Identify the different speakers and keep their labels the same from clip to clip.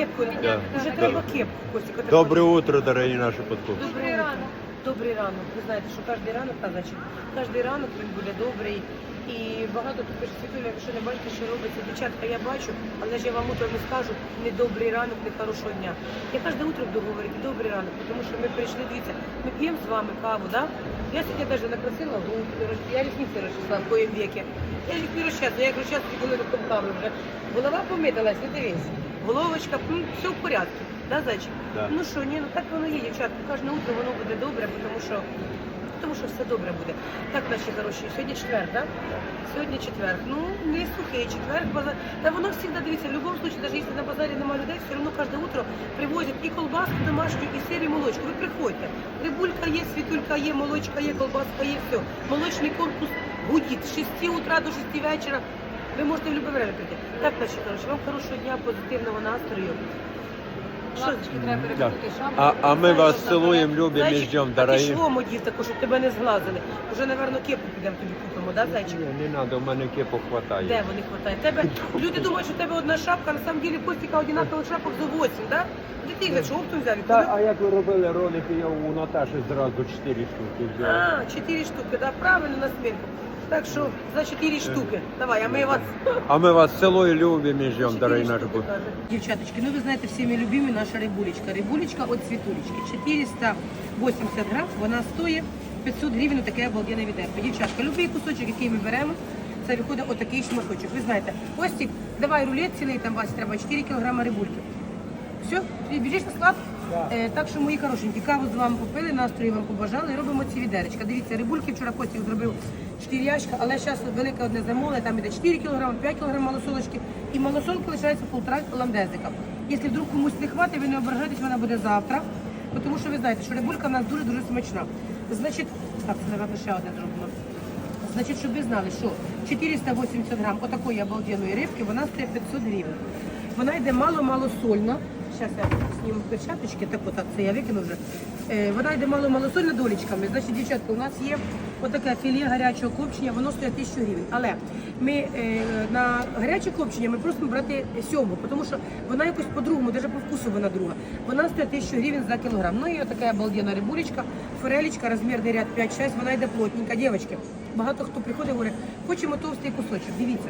Speaker 1: Кепку,
Speaker 2: Да.
Speaker 1: вже
Speaker 2: Да.
Speaker 1: треба кепку, Костік. отак
Speaker 2: Доброе утро, дорогие наши подписчики.
Speaker 1: Добрий ранок. Добрий ранок. Ви знаєте, що кожен ранок, значить, кожен ранок він буде добрий. І багато тут пише світуля, якщо не бачите, що робиться. Дівчатка, я бачу, але ж я вам утром не скажу не добрий ранок, не хорошого дня. Я кожне утро буду говорити добрий ранок, тому що ми прийшли, дивіться, ми п'ємо з вами каву, да? Я сьогодні навіть накрасила губки, роз- я ресниці розчесла в коїм віки. Я їх не розчесла, я як розчесла, коли на каву вже. Голова помиталась, не дивись. Головочка, м, все в порядку. Да, зайчик?
Speaker 2: Да.
Speaker 1: Ну що, ні, ну так воно є, дівчатка. Кожне утро воно буде добре, тому що, тому що все добре буде. Так, наші хороші, сьогодні четвер, так? Сьогодні четвер. Ну, не сухий четвер, базар. Та воно завжди дивіться, в будь-якому випадку, навіть якщо на базарі немає людей, все одно кожне утро привозять і колбаску домашню, і сир, і молочку. Ви приходьте. Рибулька є, світулька є, молочка є, колбаска є, все. Молочний корпус гудить з 6 утра до 6 вечора. Ви можете в будь-яке время прийти. Так, наші хороші, вам хорошого дня, позитивного настрою. Що?
Speaker 3: Треба перекрути шапку.
Speaker 2: А, а мы вас целуем, любим и
Speaker 1: Зайчик,
Speaker 2: ждем,
Speaker 1: а ти
Speaker 2: дорогие.
Speaker 1: таку, щоб тебе не зглазили. Уже, напевно, кепку підемо тобі купимо, да, зайчик?
Speaker 2: Не, не надо, у мене кепу
Speaker 1: Де вони хватає? Тебе люди думають, що в тебе одна шапка, на самом деле Костіка одинакових шапок за 8, да? Де ти їх що оптом взяв?
Speaker 2: Та, а як ви робили ролики, я у Наташі зразу 4 штуки взяв.
Speaker 1: А, 4 штуки, да, правильно на смірку. Так що за 4 штуки. Давай, а ми вас
Speaker 2: А ми вас целуем, любим и ждем, дорогие наши подписчики.
Speaker 1: Дівчаточки, ну ви знаєте, всіми любимі наша рибулечка. Рибулечка від світулечки. 480 грам, вона стоїть 500 гривень, таке обалденне відерко. Дівчатка, любий кусочок, який ми беремо, це виходить отакий шматочок. Ви знаєте, Костік, давай рулет цілий, там вас треба 4 кілограми рибульки. Все, ти біжиш на склад? Е, так що, мої хорошенькі, каву з вами попили, настрою вам побажали, робимо ці відеречка. Дивіться, рибульки вчора Костік зробив 4 ящика, але зараз велике одне замовлення, там іде 4 кг, 5 кг малосолочки, і малосолки лишається полтора ландезика. Якщо вдруг комусь не хватить, ви не ображайтесь, вона буде завтра, тому що ви знаєте, що рибулька в нас дуже-дуже смачна. Значить, так, це, напевно, ще одне зроблено. Значить, щоб ви знали, що 480 грам отакої обалденної рибки, вона стоїть 500 гривень. Вона йде мало-мало сольна. Зараз я зніму перчаточки, так отак це я викину вже. Е, вона йде мало-мало сольна долічками. Значить, дівчатка, у нас є отаке філе гарячого копчення, воно стоїть 1000 гривень. Але ми е, на гаряче копчення ми просимо брати сьому, тому що вона якось по-другому, навіть по вкусу вона друга. Вона стоїть 1000 гривень за кілограм. Ну і отака обалденна рибулечка, форелечка, розмірний ряд 5-6, вона йде плотненька. Дівчатки, багато хто приходить і говорить, хочемо товстий кусочок. Дивіться.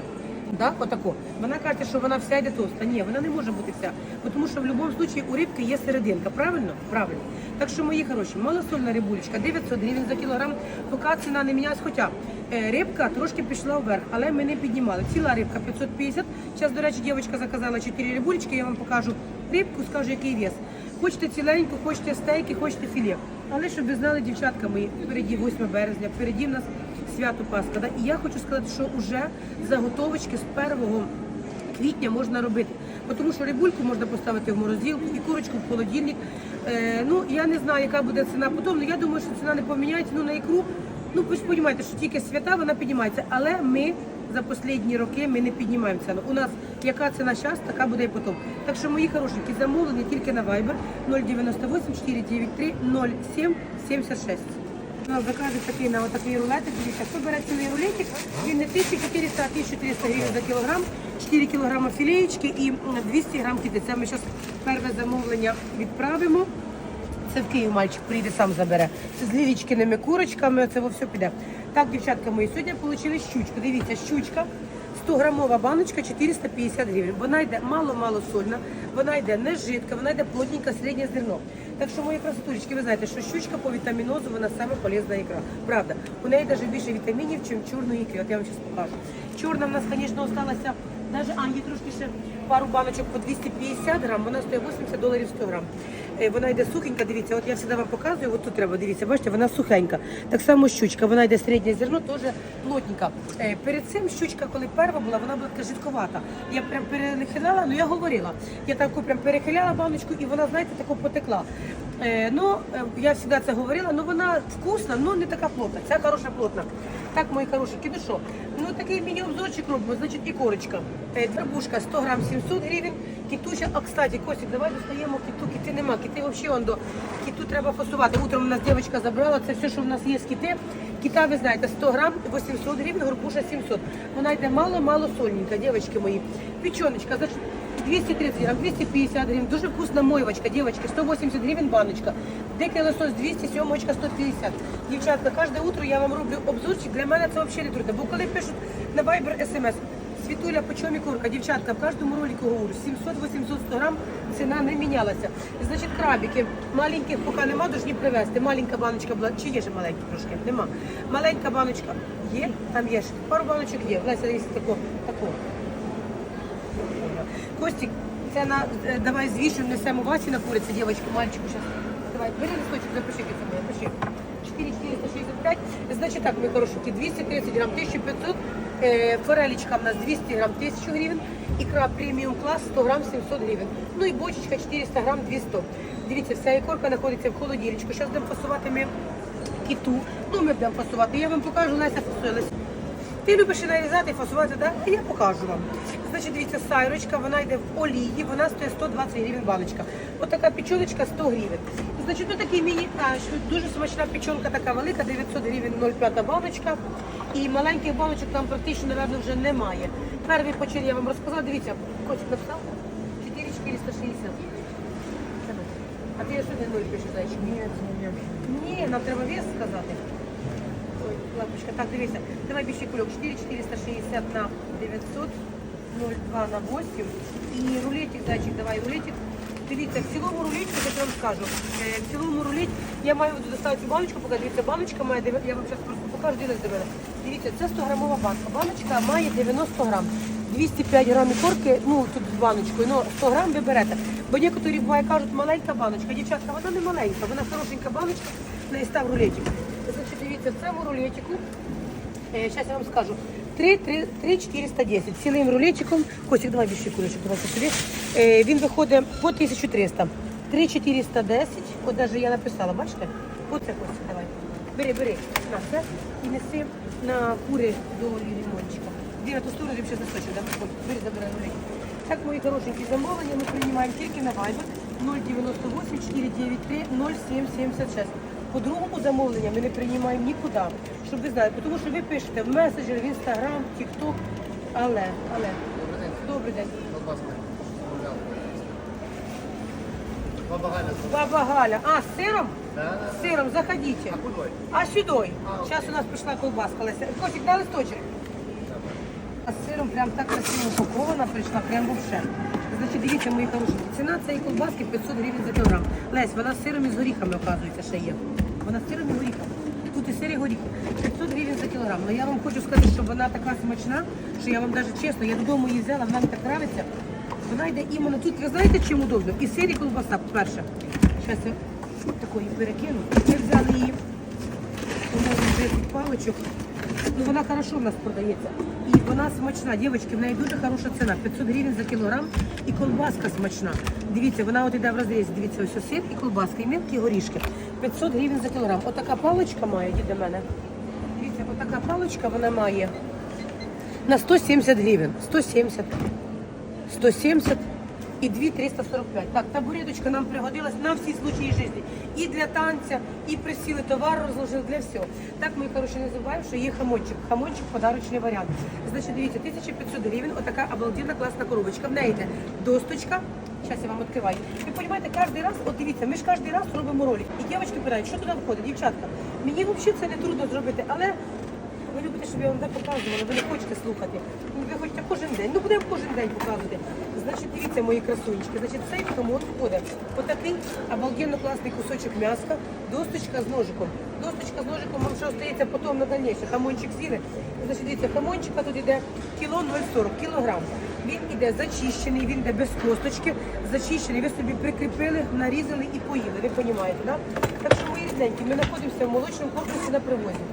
Speaker 1: Так, отако. Вона каже, що вона вся йде товста. Ні, вона не може бути вся. Тому що в будь-якому випадку у рибки є серединка. Правильно? Правильно. Так що, мої хороші, малосольна рибулечка, 900 гривень за кілограм, поки ціна не мінялась. Хоча е, рибка трошки пішла вверх, але ми не піднімали. Ціла рибка 550. Зараз, до речі, дівчинка заказала 4 рибулечки, я вам покажу рибку, скажу, який вес. Хочете ціленьку, хочете стейки, хочете філе. Але щоб ви знали, дівчатка мої, впереді 8 березня, впереді в нас свято Пасха. Да? І я хочу сказати, що вже заготовочки з 1 квітня можна робити. Тому що рибульку можна поставити в морозилку і курочку в холодильник. Е, ну, я не знаю, яка буде ціна потім, але я думаю, що ціна не поміняється. Ну, на ікру, ну, ви ж розумієте, що тільки свята, вона піднімається. Але ми за останні роки ми не піднімаємо ціну. У нас яка ціна зараз, така буде і потім. Так що, мої хорошенькі, замовлення тільки на Viber 098 493 07 76. Ну, заказують такий на отакий рулетик. Дивіться, хто бере цілий рулетик, він не 1400, а 1300 гривень за кілограм, 4 кілограми філеєчки і м, 200 грам кіти. Це ми зараз перше замовлення відправимо. Це в Київ мальчик прийде, сам забере. Це з лівічкиними курочками, це все піде. Так, дівчатка ми сьогодні отримали щучку. Дивіться, щучка. 100 грамова баночка 450 гривень. Вона йде мало-мало сольна, вона йде не жидка, вона йде плотненька, середнє зерно. Так що, мої красотулечки, ви знаєте, що щучка по вітамінозу, вона саме полезна ікра. Правда, у неї навіть більше вітамінів, ніж чорної ікри. От я вам зараз покажу. Чорна в нас, звісно, залишилася, навіть, а, є трошки ще пару баночок по 250 грам, вона стоїть 80 доларів 100 грам. Е, Вона йде сухенька, дивіться, от я завжди вам показую, от тут треба, дивіться, бачите, вона сухенька. Так само щучка, вона йде середнє зерно, теж плотненька. Е, Перед цим щучка, коли перша була, вона була така жидковата. Я прям перехиляла, ну я говорила. Я таку прям перехиляла баночку і вона, знаєте, тако потекла. Е, ну, я завжди це говорила, ну вона вкусна, ну не така плотна. Ця хороша плотна. Так, мої хорошенькі, ну ну такий міні-обзорчик робимо, значить і корочка. Дробушка 100 грам 700 гривень, кітуча, а кстати, Костік, давай достаємо кіту, кіти нема, кіти взагалі он до кіту треба фасувати. Утром у нас дівчинка забрала, це все, що в нас є з кіти. Кита, ви знаєте, 100 грам 800 гривень, горбуша 700. Вона йде мало-мало сольненька, дівчатки мої. Печеночка, значить, 230 грам, 250 гривен. Дуже вкусна мойвочка, девочки, 180 гривен баночка. Дикий лосось 200, сьомочка 150. Дівчатка, кожне утро я вам роблю обзорчик. Для мене це взагалі не трудно. Бо коли пишуть на Viber SMS, Світуля, по чому курка? Дівчатка, в кожному ролику говорю, 700-800 100 грам, ціна не мінялася. Значить, крабики, маленьких поки нема, должні привезти. Маленька баночка була, чи є ще маленькі трошки? Нема. Маленька баночка є, там є ще. Пару баночок є. Леся, дивіться, тако, тако. Костік, це на, е, давай звішуємо, несемо Васі на курицю, дівчатку, мальчику, зараз. Давай, бери листочок, запиши, це моє, пиши. 4465, значить так, мої хорошенькі, 230 грам, 1500, е, форелечка в нас 200 грам, 1000 гривень, ікра преміум клас 100 грам, 700 гривень. Ну і бочечка 400 грам, 200. Дивіться, вся ікорка знаходиться в холодильничку. Зараз будемо фасувати ми кіту, ну ми будемо фасувати. Я вам покажу, Леся фасує. Ти любиш і нарізати, і фасувати, так? А я покажу вам. Значить, дивіться, сайрочка, вона йде в олії, вона стоїть 120 гривень баночка. Отака печоночка 100 гривень. Значить, ну такий міні, а, дуже смачна печонка така велика, 900 гривень 0,5 баночка. І маленьких баночок там практично, напевно, вже немає. Перший по я вам розказала, дивіться, котик написав? 4460. А ти що не 0 пишеш, зайчик? Ні, Ні, нам треба вес сказати. Ой, так, дивися. Давай більший кульок. 4 460 на 900, 0,2 на 8. І рулетик, зайчик, давай рулетик. Дивіться, в цілому рулетику, я вам скажу, е, в цілому рулеті, я маю доставити баночку, поки дивіться, баночка має, я вам зараз просто покажу, дивіться до. Дивіться, це 100 грамова банка. Баночка має 90 грам. 205 грам ікорки, ну тут з баночкою, ну 100 грам ви берете. Бо некоторі буває кажуть, маленька баночка. Дівчатка, вона не маленька, вона хорошенька баночка, в неї став рулетик. Дивіться, в цьому рулетику Зараз я вам скажу. 3, 3, 3 410. Цілим рулетиком. Костик, давай більше кулечок, давай сюди. Е, він виходить по 1300. 3 410. От навіть я написала, бачите? Оце Костик, давай. Бери, бери. На це і неси на кури до лімончика. На ту сторону, ще носочок, да? Бери, забирай рулетик. Так, мої хорошенькі замовлення ми приймаємо тільки на Viber 098 493 0776. По другому замовлення ми не приймаємо нікуди, щоб ви знали, тому що ви пишете в меседжер, в інстаграм, тікток, але, але. Добрий день.
Speaker 3: Баба Галя,
Speaker 1: Баба Галя. А, з сиром?
Speaker 3: да?
Speaker 1: З сиром, заходите.
Speaker 3: А кудой?
Speaker 1: А сюди. Зараз у нас прийшла колбаска. Леся. Костик, дай листочок. А з сиром прям так красиво упакована прийшла, прям вообще. Значить, дивіться, мої хороші. Ціна цієї колбаски 500 гривень за кілограм. Лесь, вона з сиром і з горіхами, оказується, ще є. Вона з сиром і горіхами. Тут і сир, і горіхи. 500 гривень за кілограм. Але я вам хочу сказати, що вона така смачна, що я вам навіть чесно, я додому її взяла, вона мені так подобається. Вона йде іменно тут, ви знаєте, чим удобно? І сир, і колбаса, по-перше. Зараз я такої перекину. Ми взяли її по-моєму, 10 паличок. Ну, вона хорошо в нас продається. І вона смачна. Дівчатки, в неї дуже хороша ціна. 500 гривень за кілограм. І колбаска смачна. Дивіться, вона от іде в розрізі. Дивіться, ось сир і колбаска, і мелкі горішки. 500 гривень за кілограм. Отака паличка має, до мене. Дивіться, отака паличка вона має на 170 гривень. 170. 170 і 2 345. Так, табуреточка нам пригодилась на всі случаї житті. І для танця, і присіли товар розложили для всього. Так, ми, коротше, не забуваємо, що є хамончик. Хамончик подарочний варіант. Значить, дивіться, 1500 гривень, отака обалденна класна коробочка. В неї йде досточка. Зараз я вам відкриваю. Ви розумієте, кожен раз, от дивіться, ми ж кожен раз робимо ролик. І дівчатки питають, що туди входить, дівчатка. Мені взагалі це не трудно зробити, але ви любите, щоб я вам так показувала, ви не хочете слухати. Ну, Ви хочете кожен день. Ну будемо кожен день показувати. Значить, дивіться, мої красунечки. Значить, цей хамон входить. Отакий обалденно класний кусочок м'яска, досточка з ножиком. Досточка з ножиком вам що остається потім на дальніше. Хамончик з'їли. Значить, дивіться, хамончика тут йде кіло 0,40, кілограм. Він іде зачищений, він йде без косточки, зачищений. Ви собі прикріпили, нарізали і поїли. Ви розумієте, так? Так що, мої рідненькі, ми знаходимося в молочному корпусі на привозі.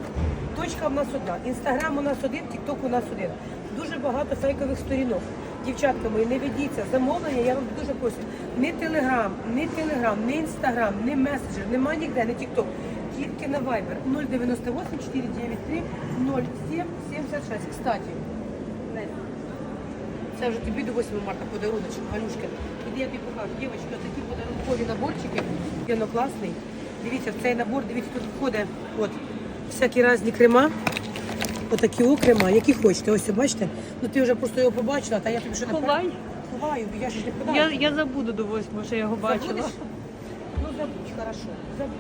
Speaker 1: Точка в нас одна. Інстаграм у нас один, тікток у нас один. Дуже багато фейкових сторінок. Дівчатка мої, не ведіться. Замовлення, я вам дуже прошу. Ні телеграм, ні телеграм, ні інстаграм, ні меседжер, нема ніде, ні тікток. Тільки на Viber 098 493 07 76. Кстати, це вже тобі до 8 марта подаруночок, Галюшки. Іди я тобі покажу. Дівчатка, такі подарункові наборчики. Він класний. Дивіться, в цей набор, дивіться, тут входить всякі різні крема. Отакі окрема, які хочете. Ось, бачите? Ну ти вже просто його побачила, та я тобі що не
Speaker 4: Ховай.
Speaker 1: ховаю, я ж не
Speaker 4: Я,
Speaker 1: подаю.
Speaker 4: я забуду до восьмого, що я його бачила.
Speaker 1: Забудеш? Ну забудь, хорошо, забудь.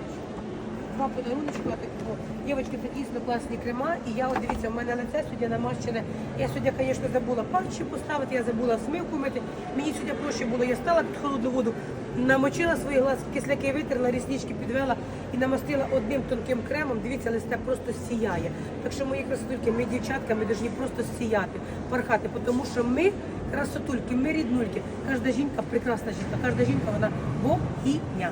Speaker 1: Два подаруночки, отак, о. Дівчатки, це дійсно класні крема. І я от дивіться, в мене лице сьогодні намащене. Я сьогодні, звісно, забула патчі поставити, я забула смивку мити. Мені сьогодні проще було, я стала під холодну воду, намочила свої глаз, кисляки витерла, ріснички підвела і намастила одним тонким кремом. Дивіться, листе просто сіяє. Так що мої красотульки, ми дівчатка, ми повинні просто сіяти, порхати, тому що ми красотульки, ми ріднульки. Кожна жінка прекрасна жінка, кожна жінка вона богиня.